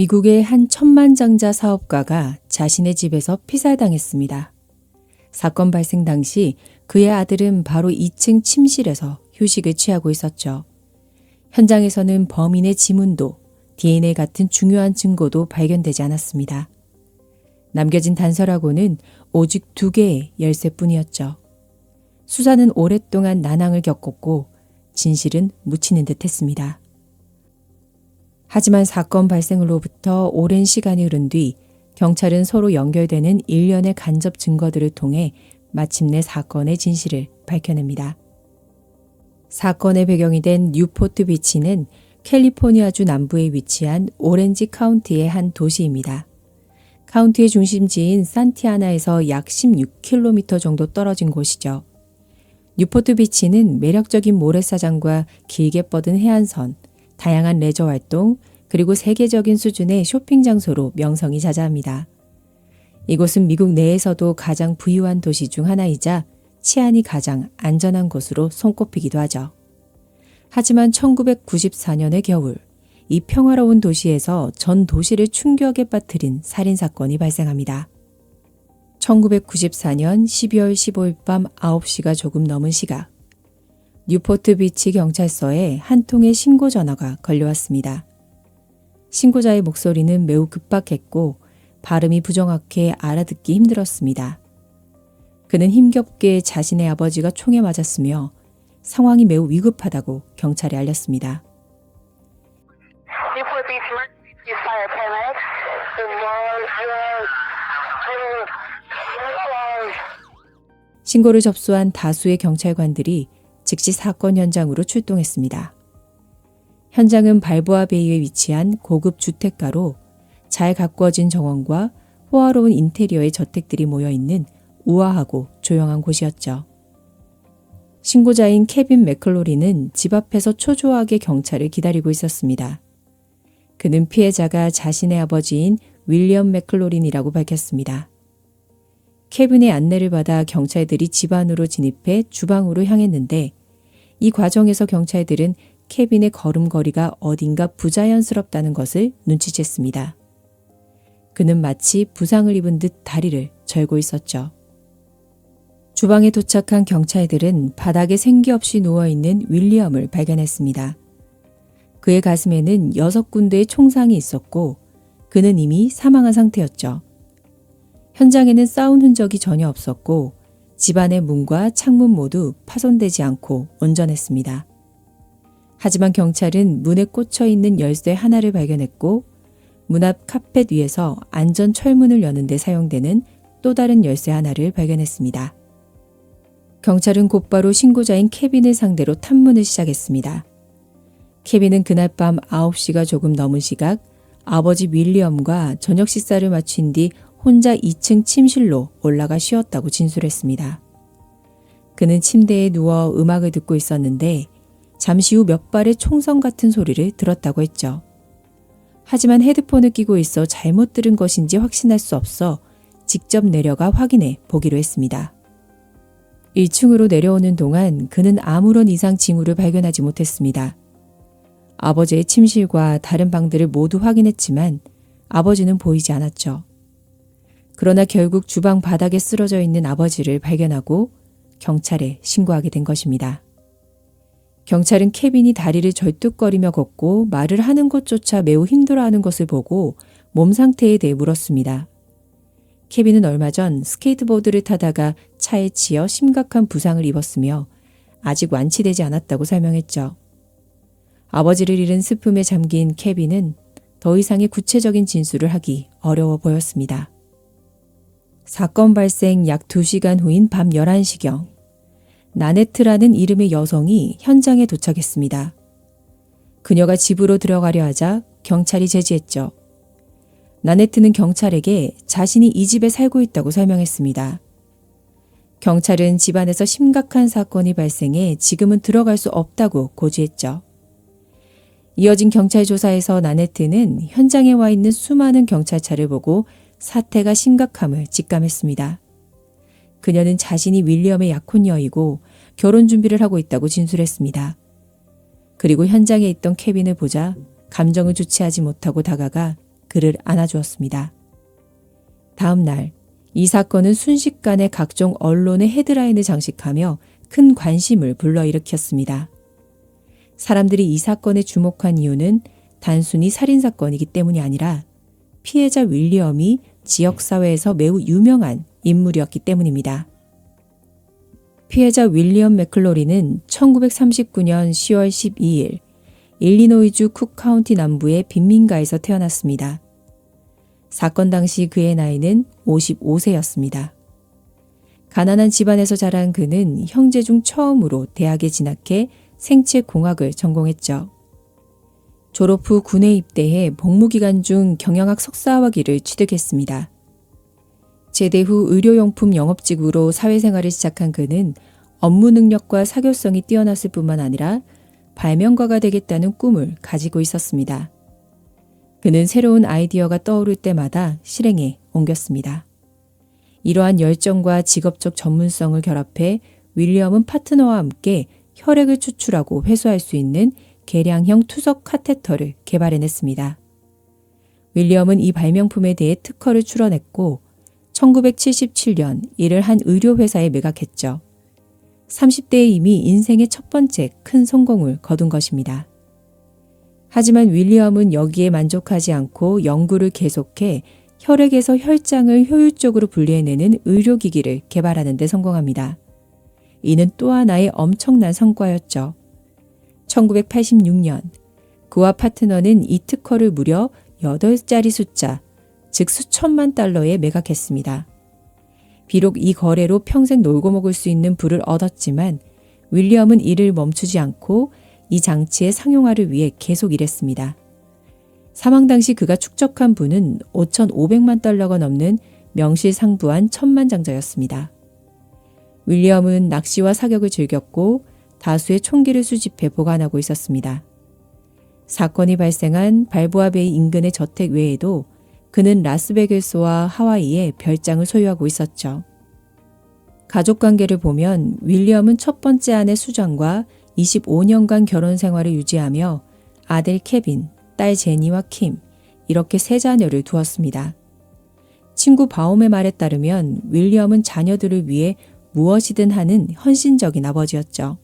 미국의 한 천만장자 사업가가 자신의 집에서 피살당했습니다. 사건 발생 당시 그의 아들은 바로 2층 침실에서 휴식을 취하고 있었죠. 현장에서는 범인의 지문도 DNA 같은 중요한 증거도 발견되지 않았습니다. 남겨진 단서라고는 오직 두 개의 열쇠뿐이었죠. 수사는 오랫동안 난항을 겪었고 진실은 묻히는 듯 했습니다. 하지만 사건 발생으로부터 오랜 시간이 흐른 뒤 경찰은 서로 연결되는 일련의 간접 증거들을 통해 마침내 사건의 진실을 밝혀냅니다. 사건의 배경이 된 뉴포트 비치는 캘리포니아주 남부에 위치한 오렌지 카운티의 한 도시입니다. 카운티의 중심지인 산티아나에서 약 16km 정도 떨어진 곳이죠. 뉴포트 비치는 매력적인 모래사장과 길게 뻗은 해안선, 다양한 레저 활동, 그리고 세계적인 수준의 쇼핑 장소로 명성이 자자합니다. 이곳은 미국 내에서도 가장 부유한 도시 중 하나이자 치안이 가장 안전한 곳으로 손꼽히기도 하죠. 하지만 1994년의 겨울, 이 평화로운 도시에서 전 도시를 충격에 빠뜨린 살인사건이 발생합니다. 1994년 12월 15일 밤 9시가 조금 넘은 시각, 뉴포트 비치 경찰서에 한 통의 신고 전화가 걸려왔습니다. 신고자의 목소리는 매우 급박했고 발음이 부정확해 알아듣기 힘들었습니다. 그는 힘겹게 자신의 아버지가 총에 맞았으며 상황이 매우 위급하다고 경찰에 알렸습니다. 신고를 접수한 다수의 경찰관들이 즉시 사건 현장으로 출동했습니다. 현장은 발보아 베이에 위치한 고급 주택가로 잘 가꾸어진 정원과 호화로운 인테리어의 저택들이 모여 있는 우아하고 조용한 곳이었죠. 신고자인 케빈 맥클로리는 집 앞에서 초조하게 경찰을 기다리고 있었습니다. 그는 피해자가 자신의 아버지인 윌리엄 맥클로린이라고 밝혔습니다. 케빈의 안내를 받아 경찰들이 집 안으로 진입해 주방으로 향했는데 이 과정에서 경찰들은 케빈의 걸음걸이가 어딘가 부자연스럽다는 것을 눈치챘습니다. 그는 마치 부상을 입은 듯 다리를 절고 있었죠. 주방에 도착한 경찰들은 바닥에 생기 없이 누워있는 윌리엄을 발견했습니다. 그의 가슴에는 여섯 군데의 총상이 있었고 그는 이미 사망한 상태였죠. 현장에는 싸운 흔적이 전혀 없었고 집안의 문과 창문 모두 파손되지 않고 온전했습니다. 하지만 경찰은 문에 꽂혀 있는 열쇠 하나를 발견했고 문 앞 카펫 위에서 안전 철문을 여는데 사용되는 또 다른 열쇠 하나를 발견했습니다. 경찰은 곧바로 신고자인 케빈을 상대로 탐문을 시작했습니다. 케빈은 그날 밤 9시가 조금 넘은 시각 아버지 윌리엄과 저녁 식사를 마친 뒤 혼자 2층 침실로 올라가 쉬었다고 진술했습니다. 그는 침대에 누워 음악을 듣고 있었는데 잠시 후 몇 발의 총성 같은 소리를 들었다고 했죠. 하지만 헤드폰을 끼고 있어 잘못 들은 것인지 확신할 수 없어 직접 내려가 확인해 보기로 했습니다. 1층으로 내려오는 동안 그는 아무런 이상 징후를 발견하지 못했습니다. 아버지의 침실과 다른 방들을 모두 확인했지만 아버지는 보이지 않았죠. 그러나 결국 주방 바닥에 쓰러져 있는 아버지를 발견하고 경찰에 신고하게 된 것입니다. 경찰은 케빈이 다리를 절뚝거리며 걷고 말을 하는 것조차 매우 힘들어하는 것을 보고 몸 상태에 대해 물었습니다. 케빈은 얼마 전 스케이트보드를 타다가 차에 치여 심각한 부상을 입었으며 아직 완치되지 않았다고 설명했죠. 아버지를 잃은 슬픔에 잠긴 케빈은 더 이상의 구체적인 진술을 하기 어려워 보였습니다. 사건 발생 약 2시간 후인 밤 11시경, 나네트라는 이름의 여성이 현장에 도착했습니다. 그녀가 집으로 들어가려 하자 경찰이 제지했죠. 나네트는 경찰에게 자신이 이 집에 살고 있다고 설명했습니다. 경찰은 집안에서 심각한 사건이 발생해 지금은 들어갈 수 없다고 고지했죠. 이어진 경찰 조사에서 나네트는 현장에 와 있는 수많은 경찰차를 보고 사태가 심각함을 직감했습니다. 그녀는 자신이 윌리엄의 약혼녀이고 결혼 준비를 하고 있다고 진술했습니다. 그리고 현장에 있던 케빈을 보자 감정을 주체하지 못하고 다가가 그를 안아주었습니다. 다음 날, 이 사건은 순식간에 각종 언론의 헤드라인을 장식하며 큰 관심을 불러일으켰습니다. 사람들이 이 사건에 주목한 이유는 단순히 살인사건이기 때문이 아니라 피해자 윌리엄이 지역사회에서 매우 유명한 인물이었기 때문입니다. 피해자 윌리엄 맥클로리는 1939년 10월 12일 일리노이주 쿡 카운티 남부의 빈민가에서 태어났습니다. 사건 당시 그의 나이는 55세였습니다. 가난한 집안에서 자란 그는 형제 중 처음으로 대학에 진학해 생체 공학을 전공했죠. 졸업 후 군에 입대해 복무 기간 중 경영학 석사학위를 취득했습니다. 제대 후 의료용품 영업직으로 사회생활을 시작한 그는 업무 능력과 사교성이 뛰어났을 뿐만 아니라 발명가가 되겠다는 꿈을 가지고 있었습니다. 그는 새로운 아이디어가 떠오를 때마다 실행에 옮겼습니다. 이러한 열정과 직업적 전문성을 결합해 윌리엄은 파트너와 함께 혈액을 추출하고 회수할 수 있는 계량형 투석 카테터를 개발해냈습니다. 윌리엄은 이 발명품에 대해 특허를 출원했고 1977년 이를 한 의료회사에 매각했죠. 30대에 이미 인생의 첫 번째 큰 성공을 거둔 것입니다. 하지만 윌리엄은 여기에 만족하지 않고 연구를 계속해 혈액에서 혈장을 효율적으로 분리해내는 의료기기를 개발하는 데 성공합니다. 이는 또 하나의 엄청난 성과였죠. 1986년 그와 파트너는 이 특허를 무려 8자리 숫자, 즉 수천만 달러에 매각했습니다. 비록 이 거래로 평생 놀고 먹을 수 있는 부를 얻었지만 윌리엄은 이를 멈추지 않고 이 장치의 상용화를 위해 계속 일했습니다. 사망 당시 그가 축적한 부는 5,500만 달러가 넘는 명실상부한 천만장자였습니다. 윌리엄은 낚시와 사격을 즐겼고 다수의 총기를 수집해 보관하고 있었습니다. 사건이 발생한 발보아베이 인근의 저택 외에도 그는 라스베이거스와 하와이에 별장을 소유하고 있었죠. 가족 관계를 보면 윌리엄은 첫 번째 아내 수정과 25년간 결혼 생활을 유지하며 아들 케빈, 딸 제니와 킴, 이렇게 세 자녀를 두었습니다. 친구 바움의 말에 따르면 윌리엄은 자녀들을 위해 무엇이든 하는 헌신적인 아버지였죠.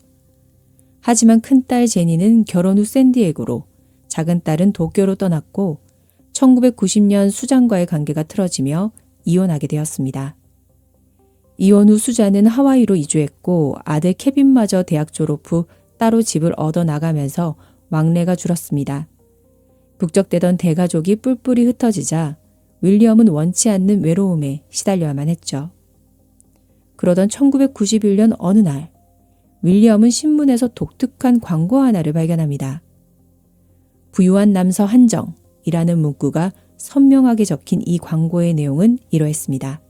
하지만 큰딸 제니는 결혼 후 샌디에고로, 작은 딸은 도쿄로 떠났고 1990년 수장과의 관계가 틀어지며 이혼하게 되었습니다. 이혼 후 수자는 하와이로 이주했고 아들 케빈마저 대학 졸업 후 따로 집을 얻어 나가면서 왕래가 줄었습니다. 북적대던 대가족이 뿔뿔이 흩어지자 윌리엄은 원치 않는 외로움에 시달려야만 했죠. 그러던 1991년 어느 날 윌리엄은 신문에서 독특한 광고 하나를 발견합니다. 부유한 남서 한정이라는 문구가 선명하게 적힌 이 광고의 내용은 이러했습니다.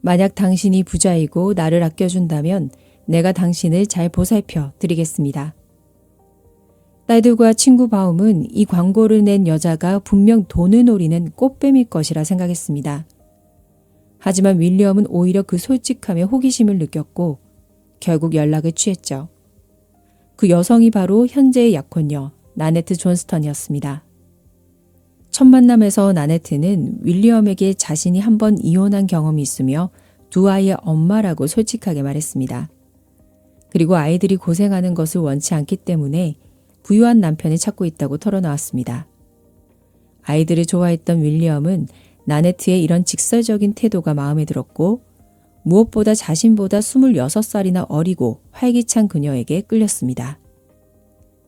만약 당신이 부자이고 나를 아껴준다면 내가 당신을 잘 보살펴 드리겠습니다. 딸들과 친구 바움은 이 광고를 낸 여자가 분명 돈을 노리는 꽃뱀일 것이라 생각했습니다. 하지만 윌리엄은 오히려 그 솔직함에 호기심을 느꼈고 결국 연락을 취했죠. 그 여성이 바로 현재의 약혼녀 나네트 존스턴이었습니다. 첫 만남에서 나네트는 윌리엄에게 자신이 한 번 이혼한 경험이 있으며 두 아이의 엄마라고 솔직하게 말했습니다. 그리고 아이들이 고생하는 것을 원치 않기 때문에 부유한 남편을 찾고 있다고 털어놓았습니다. 아이들을 좋아했던 윌리엄은 나네트의 이런 직설적인 태도가 마음에 들었고 무엇보다 자신보다 26살이나 어리고 활기찬 그녀에게 끌렸습니다.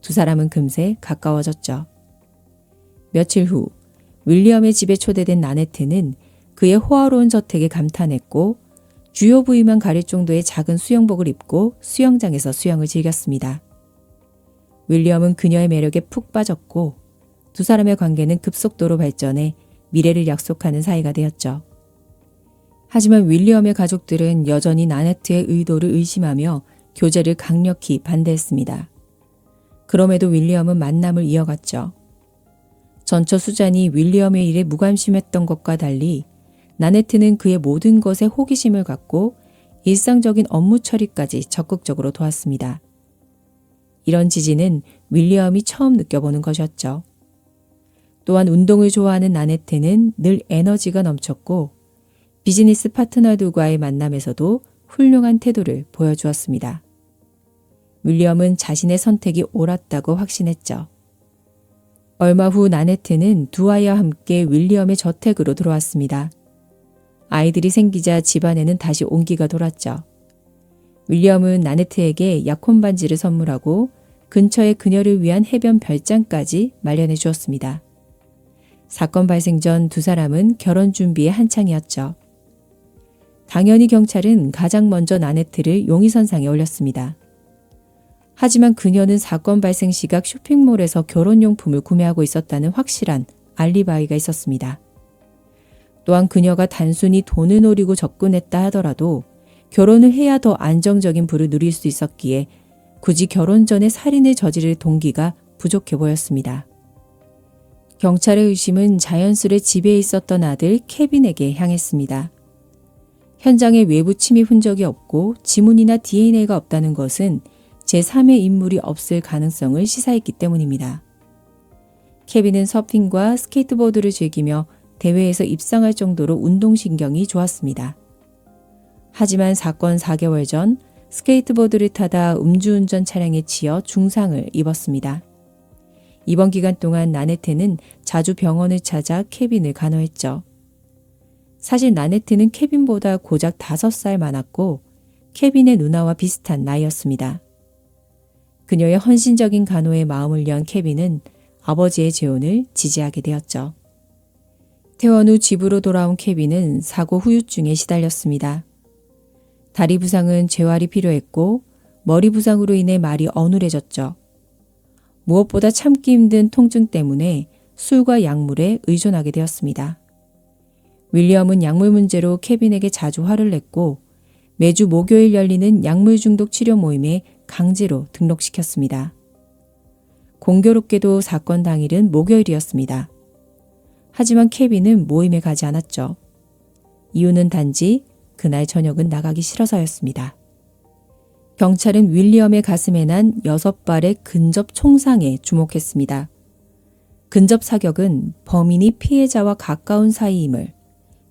두 사람은 금세 가까워졌죠. 며칠 후 윌리엄의 집에 초대된 나네트는 그의 호화로운 저택에 감탄했고 주요 부위만 가릴 정도의 작은 수영복을 입고 수영장에서 수영을 즐겼습니다. 윌리엄은 그녀의 매력에 푹 빠졌고 두 사람의 관계는 급속도로 발전해 미래를 약속하는 사이가 되었죠. 하지만 윌리엄의 가족들은 여전히 나네트의 의도를 의심하며 교제를 강력히 반대했습니다. 그럼에도 윌리엄은 만남을 이어갔죠. 전처 수잔이 윌리엄의 일에 무관심했던 것과 달리 나네트는 그의 모든 것에 호기심을 갖고 일상적인 업무 처리까지 적극적으로 도왔습니다. 이런 지지는 윌리엄이 처음 느껴보는 것이었죠. 또한 운동을 좋아하는 나네트는 늘 에너지가 넘쳤고 비즈니스 파트너들과의 만남에서도 훌륭한 태도를 보여주었습니다. 윌리엄은 자신의 선택이 옳았다고 확신했죠. 얼마 후 나네트는 두 아이와 함께 윌리엄의 저택으로 들어왔습니다. 아이들이 생기자 집안에는 다시 온기가 돌았죠. 윌리엄은 나네트에게 약혼 반지를 선물하고 근처에 그녀를 위한 해변 별장까지 마련해 주었습니다. 사건 발생 전 두 사람은 결혼 준비에 한창이었죠. 당연히 경찰은 가장 먼저 나네트를 용의선상에 올렸습니다. 하지만 그녀는 사건 발생 시각 쇼핑몰에서 결혼용품을 구매하고 있었다는 확실한 알리바이가 있었습니다. 또한 그녀가 단순히 돈을 노리고 접근했다 하더라도 결혼을 해야 더 안정적인 부를 누릴 수 있었기에 굳이 결혼 전에 살인을 저지를 동기가 부족해 보였습니다. 경찰의 의심은 자연스레 집에 있었던 아들 케빈에게 향했습니다. 현장에 외부 침입 흔적이 없고 지문이나 DNA가 없다는 것은 제3의 인물이 없을 가능성을 시사했기 때문입니다. 케빈은 서핑과 스케이트보드를 즐기며 대회에서 입상할 정도로 운동신경이 좋았습니다. 하지만 사건 4개월 전 스케이트보드를 타다 음주운전 차량에 치여 중상을 입었습니다. 이번 기간 동안 나네트는 자주 병원을 찾아 케빈을 간호했죠. 사실 나네트는 케빈보다 고작 5살 많았고 케빈의 누나와 비슷한 나이였습니다. 그녀의 헌신적인 간호에 마음을 연 케빈은 아버지의 재혼을 지지하게 되었죠. 퇴원 후 집으로 돌아온 케빈은 사고 후유증에 시달렸습니다. 다리 부상은 재활이 필요했고 머리 부상으로 인해 말이 어눌해졌죠. 무엇보다 참기 힘든 통증 때문에 술과 약물에 의존하게 되었습니다. 윌리엄은 약물 문제로 케빈에게 자주 화를 냈고 매주 목요일 열리는 약물 중독 치료 모임에 강제로 등록시켰습니다. 공교롭게도 사건 당일은 목요일이었습니다. 하지만 케빈은 모임에 가지 않았죠. 이유는 단지 그날 저녁은 나가기 싫어서였습니다. 경찰은 윌리엄의 가슴에 난 여섯 발의 근접 총상에 주목했습니다. 근접 사격은 범인이 피해자와 가까운 사이임을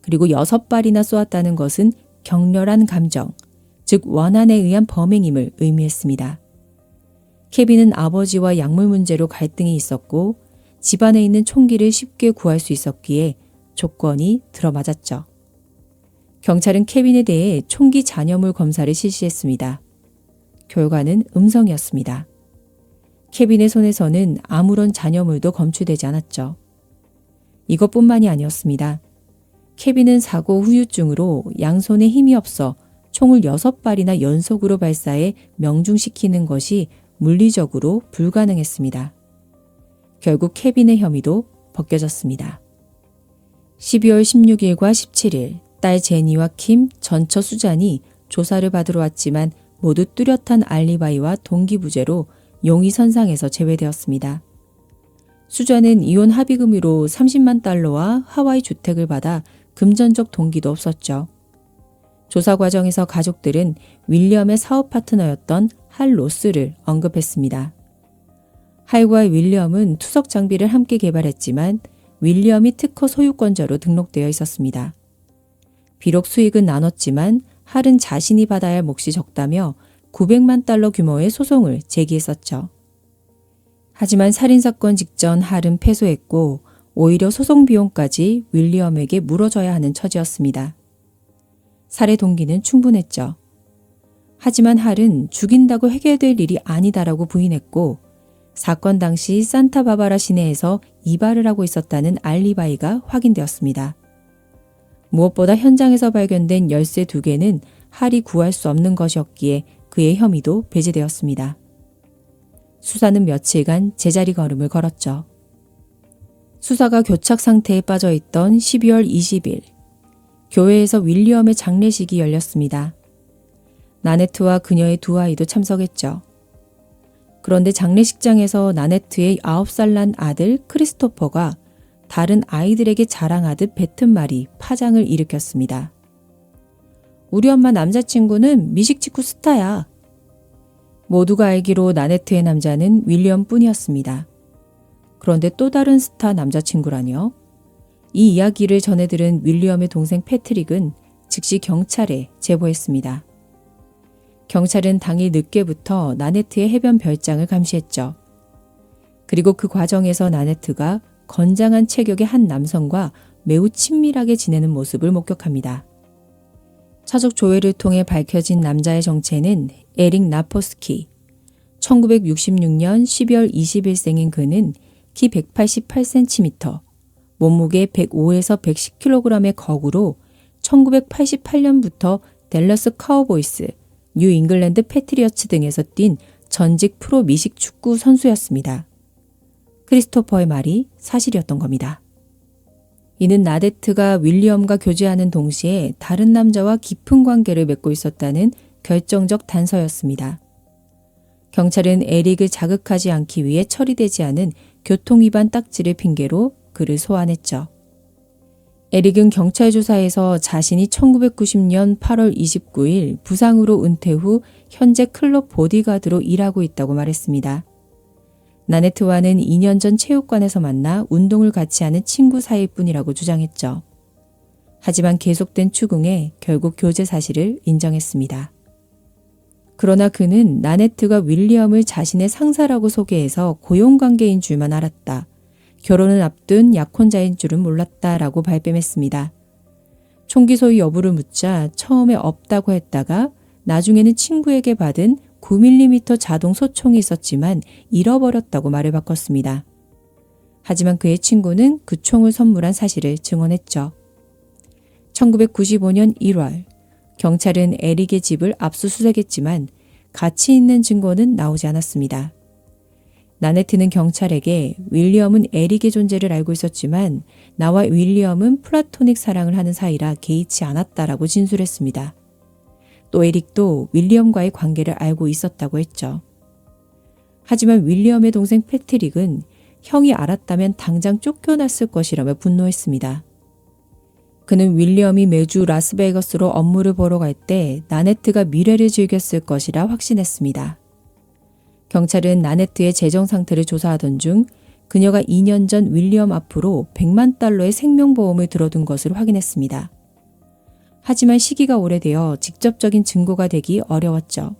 그리고 여섯 발이나 쏘았다는 것은 격렬한 감정, 즉 원한에 의한 범행임을 의미했습니다. 케빈은 아버지와 약물 문제로 갈등이 있었고 집안에 있는 총기를 쉽게 구할 수 있었기에 조건이 들어맞았죠. 경찰은 케빈에 대해 총기 잔여물 검사를 실시했습니다. 결과는 음성이었습니다. 케빈의 손에서는 아무런 잔여물도 검출되지 않았죠. 이것뿐만이 아니었습니다. 케빈은 사고 후유증으로 양손에 힘이 없어 총을 여섯 발이나 연속으로 발사해 명중시키는 것이 물리적으로 불가능했습니다. 결국 케빈의 혐의도 벗겨졌습니다. 12월 16일과 17일 딸 제니와 킴, 전처 수잔이 조사를 받으러 왔지만 모두 뚜렷한 알리바이와 동기부재로 용의 선상에서 제외되었습니다. 수잔은 이혼 합의금으로 30만 달러와 하와이 주택을 받아 금전적 동기도 없었죠. 조사 과정에서 가족들은 윌리엄의 사업 파트너였던 할 로스를 언급했습니다. 할과 윌리엄은 투석 장비를 함께 개발했지만 윌리엄이 특허 소유권자로 등록되어 있었습니다. 비록 수익은 나눴지만 할은 자신이 받아야 할 몫이 적다며 900만 달러 규모의 소송을 제기했었죠. 하지만 살인사건 직전 할은 패소했고 오히려 소송 비용까지 윌리엄에게 물어줘야 하는 처지였습니다. 살해 동기는 충분했죠. 하지만 할은 죽인다고 해결될 일이 아니다라고 부인했고 사건 당시 산타바바라 시내에서 이발을 하고 있었다는 알리바이가 확인되었습니다. 무엇보다 현장에서 발견된 열쇠 두 개는 할이 구할 수 없는 것이었기에 그의 혐의도 배제되었습니다. 수사는 며칠간 제자리 걸음을 걸었죠. 수사가 교착 상태에 빠져 있던 12월 20일, 교회에서 윌리엄의 장례식이 열렸습니다. 나네트와 그녀의 두 아이도 참석했죠. 그런데 장례식장에서 나네트의 9살 난 아들 크리스토퍼가 다른 아이들에게 자랑하듯 뱉은 말이 파장을 일으켰습니다. 우리 엄마 남자친구는 미식치쿠 스타야. 모두가 알기로 나네트의 남자는 윌리엄 뿐이었습니다. 그런데 또 다른 스타 남자친구라뇨? 이 이야기를 전해 들은 윌리엄의 동생 패트릭은 즉시 경찰에 제보했습니다. 경찰은 당일 늦게부터 나네트의 해변 별장을 감시했죠. 그리고 그 과정에서 나네트가 건장한 체격의 한 남성과 매우 친밀하게 지내는 모습을 목격합니다. 차적 조회를 통해 밝혀진 남자의 정체는 에릭 나포스키. 1966년 12월 20일생인 그는 키 188cm, 몸무게 105에서 110kg의 거구로 1988년부터 댈러스 카우보이스, 뉴 잉글랜드 패트리어츠 등에서 뛴 전직 프로 미식 축구 선수였습니다. 크리스토퍼의 말이 사실이었던 겁니다. 이는 나데트가 윌리엄과 교제하는 동시에 다른 남자와 깊은 관계를 맺고 있었다는 결정적 단서였습니다. 경찰은 에릭을 자극하지 않기 위해 처리되지 않은 교통위반 딱지를 핑계로 그를 소환했죠. 에릭은 경찰 조사에서 자신이 1990년 8월 29일 부상으로 은퇴 후 현재 클럽 보디가드로 일하고 있다고 말했습니다. 나네트와는 2년 전 체육관에서 만나 운동을 같이 하는 친구 사이일 뿐이라고 주장했죠. 하지만 계속된 추궁에 결국 교제 사실을 인정했습니다. 그러나 그는 나네트가 윌리엄을 자신의 상사라고 소개해서 고용관계인 줄만 알았다. 결혼을 앞둔 약혼자인 줄은 몰랐다라고 발뺌했습니다. 총기 소유 여부를 묻자 처음에 없다고 했다가 나중에는 친구에게 받은 9mm 자동 소총이 있었지만 잃어버렸다고 말을 바꿨습니다. 하지만 그의 친구는 그 총을 선물한 사실을 증언했죠. 1995년 1월, 경찰은 에릭의 집을 압수수색했지만 가치 있는 증거는 나오지 않았습니다. 나네트는 경찰에게 윌리엄은 에릭의 존재를 알고 있었지만 나와 윌리엄은 플라토닉 사랑을 하는 사이라 개의치 않았다라고 진술했습니다. 또 에릭도 윌리엄과의 관계를 알고 있었다고 했죠. 하지만 윌리엄의 동생 패트릭은 형이 알았다면 당장 쫓겨났을 것이라며 분노했습니다. 그는 윌리엄이 매주 라스베이거스로 업무를 보러 갈 때 나네트가 미래를 즐겼을 것이라 확신했습니다. 경찰은 나네트의 재정 상태를 조사하던 중 그녀가 2년 전 윌리엄 앞으로 100만 달러의 생명보험을 들어둔 것을 확인했습니다. 하지만 시기가 오래되어 직접적인 증거가 되기 어려웠죠.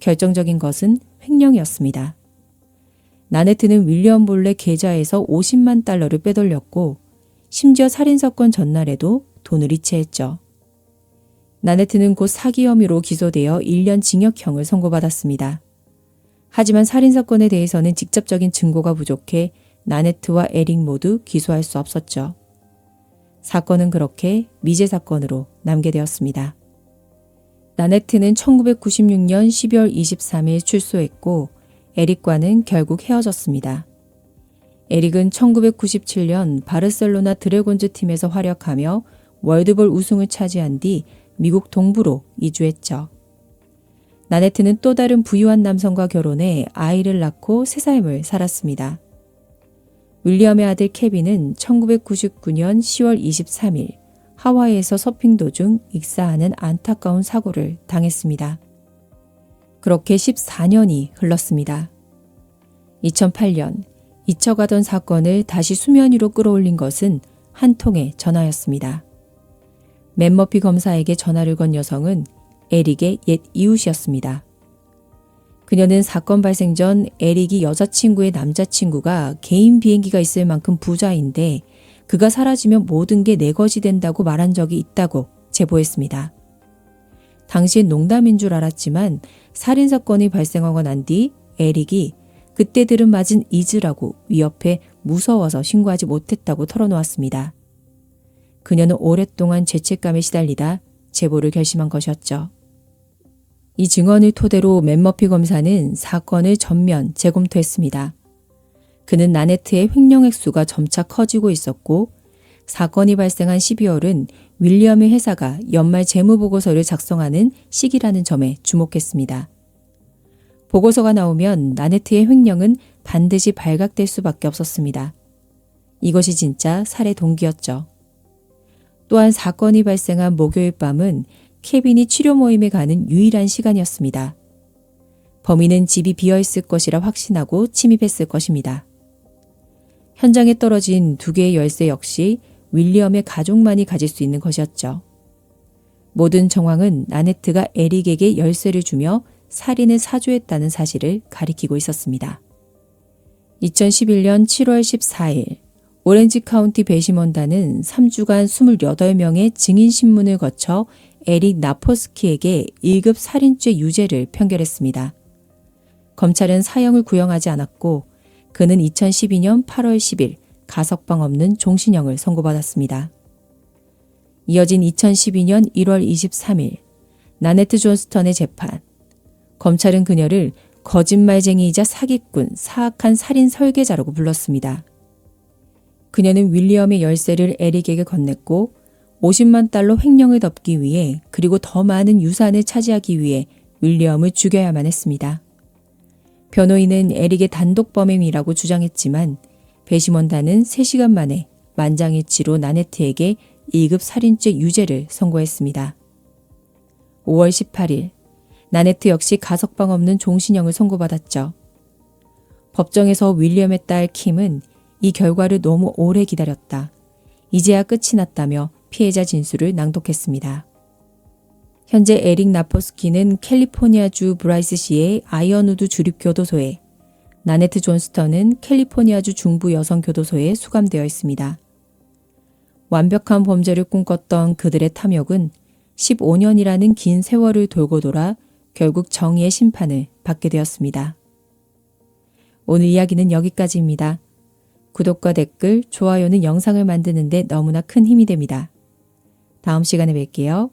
결정적인 것은 횡령이었습니다. 나네트는 윌리엄 볼레 계좌에서 50만 달러를 빼돌렸고 심지어 살인사건 전날에도 돈을 이체했죠. 나네트는 곧 사기 혐의로 기소되어 1년 징역형을 선고받았습니다. 하지만 살인사건에 대해서는 직접적인 증거가 부족해 나네트와 에릭 모두 기소할 수 없었죠. 사건은 그렇게 미제 사건으로 남게 되었습니다. 나네트는 1996년 12월 23일 출소했고 에릭과는 결국 헤어졌습니다. 에릭은 1997년 바르셀로나 드래곤즈 팀에서 활약하며 월드볼 우승을 차지한 뒤 미국 동부로 이주했죠. 나네트는 또 다른 부유한 남성과 결혼해 아이를 낳고 새 삶을 살았습니다. 윌리엄의 아들 케빈은 1999년 10월 23일 하와이에서 서핑 도중 익사하는 안타까운 사고를 당했습니다. 그렇게 14년이 흘렀습니다. 2008년 잊혀가던 사건을 다시 수면 위로 끌어올린 것은 한 통의 전화였습니다. 맨머피 검사에게 전화를 건 여성은 에릭의 옛 이웃이었습니다. 그녀는 사건 발생 전 에릭이 여자친구의 남자친구가 개인 비행기가 있을 만큼 부자인데 그가 사라지면 모든 게 내 것이 된다고 말한 적이 있다고 제보했습니다. 당시엔 농담인 줄 알았지만 살인사건이 발생하고 난 뒤 에릭이 그때 들은 맞은 잊으라고 위협해 무서워서 신고하지 못했다고 털어놓았습니다. 그녀는 오랫동안 죄책감에 시달리다 제보를 결심한 것이었죠. 이 증언을 토대로 맨머피 검사는 사건을 전면 재검토했습니다. 그는 나네트의 횡령 액수가 점차 커지고 있었고 사건이 발생한 12월은 윌리엄의 회사가 연말 재무보고서를 작성하는 시기라는 점에 주목했습니다. 보고서가 나오면 나네트의 횡령은 반드시 발각될 수밖에 없었습니다. 이것이 진짜 살해 동기였죠. 또한 사건이 발생한 목요일 밤은 케빈이 치료 모임에 가는 유일한 시간이었습니다. 범인은 집이 비어 있을 것이라 확신하고 침입했을 것입니다. 현장에 떨어진 두 개의 열쇠 역시 윌리엄의 가족만이 가질 수 있는 것이었죠. 모든 정황은 나네트가 에릭에게 열쇠를 주며 살인을 사주했다는 사실을 가리키고 있었습니다. 2011년 7월 14일 오렌지 카운티 배심원단은 3주간 28명의 증인 신문을 거쳐 에릭 나포스키에게 1급 살인죄 유죄를 판결했습니다. 검찰은 사형을 구형하지 않았고 그는 2012년 8월 10일 가석방 없는 종신형을 선고받았습니다. 이어진 2012년 1월 23일 나네트 존스턴의 재판. 검찰은 그녀를 거짓말쟁이이자 사기꾼, 사악한 살인 설계자라고 불렀습니다. 그녀는 윌리엄의 열쇠를 에릭에게 건넸고 50만 달러 횡령을 덮기 위해 그리고 더 많은 유산을 차지하기 위해 윌리엄을 죽여야만 했습니다. 변호인은 에릭의 단독 범행이라고 주장했지만 배심원단은 3시간 만에 만장일치로 나네트에게 2급 살인죄 유죄를 선고했습니다. 5월 18일 나네트 역시 가석방 없는 종신형을 선고받았죠. 법정에서 윌리엄의 딸 킴은 이 결과를 너무 오래 기다렸다. 이제야 끝이 났다며 피해자 진술을 낭독했습니다. 현재 에릭 나포스키는 캘리포니아주 브라이스시의 아이언우드 주립교도소에, 나네트 존스턴은 캘리포니아주 중부 여성교도소에 수감되어 있습니다. 완벽한 범죄를 꿈꿨던 그들의 탐욕은 15년이라는 긴 세월을 돌고 돌아 결국 정의의 심판을 받게 되었습니다. 오늘 이야기는 여기까지입니다. 구독과 댓글, 좋아요는 영상을 만드는데 너무나 큰 힘이 됩니다. 다음 시간에 뵐게요.